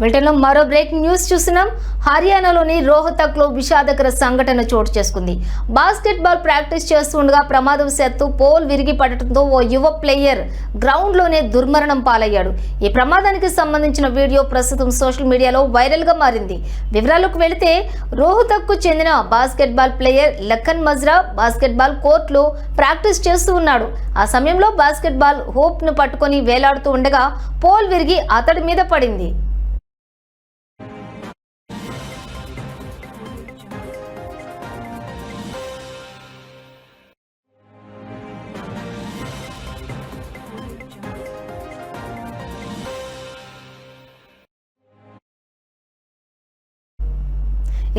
బ్రిటన్లో మరో breaking news చూస్తున్నాం. హర్యానాలోని రోహతక్లో విషాదకర సంఘటన చోటు చేసుకుంది. బాస్కెట్బాల్ ప్రాక్టీస్ చేస్తుండగా ప్రమాదవశాత్తు పోల్ విరిగి పడటంతో ఓ యువ ప్లేయర్ గ్రౌండ్లోనే దుర్మరణం పాలయ్యాడు. ఈ ప్రమాదానికి సంబంధించిన వీడియో ప్రస్తుతం సోషల్ మీడియాలో వైరల్గా మారింది. వివరాలకు వెళితే రోహతక్కు చెందిన basketball player Lakhan Majra basketball కోర్టులో ప్రాక్టీస్ చేస్తూ ఉన్నాడు. ఆ సమయంలో బాస్కెట్బాల్ హోప్ను పట్టుకొని వేలాడుతూ ఉండగా పోల్ విరిగి అతడి మీద పడింది.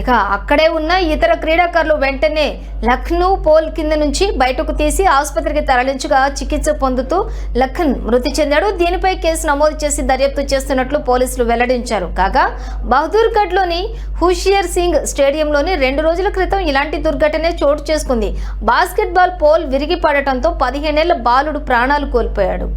ఇక అక్కడే ఉన్న ఇతర క్రీడాకారులు వెంటనే లక్నో పోల్ కింద నుంచి బయటకు తీసి ఆసుపత్రికి తరలించగా చికిత్స పొందుతూ లఖన్ మృతి చెందాడు. దీనిపై కేసు నమోదు చేసి దర్యాప్తు చేస్తున్నట్లు పోలీసులు వెల్లడించారు. కాగా బహదూర్గఢ్లోని హుషియర్ సింగ్ స్టేడియంలోని రెండు రోజుల క్రితం ఇలాంటి దుర్ఘటనే చోటు చేసుకుంది. బాస్కెట్బాల్ పోల్ విరిగి పడటంతో పదిహేనేళ్ళ బాలుడు ప్రాణాలు కోల్పోయాడు.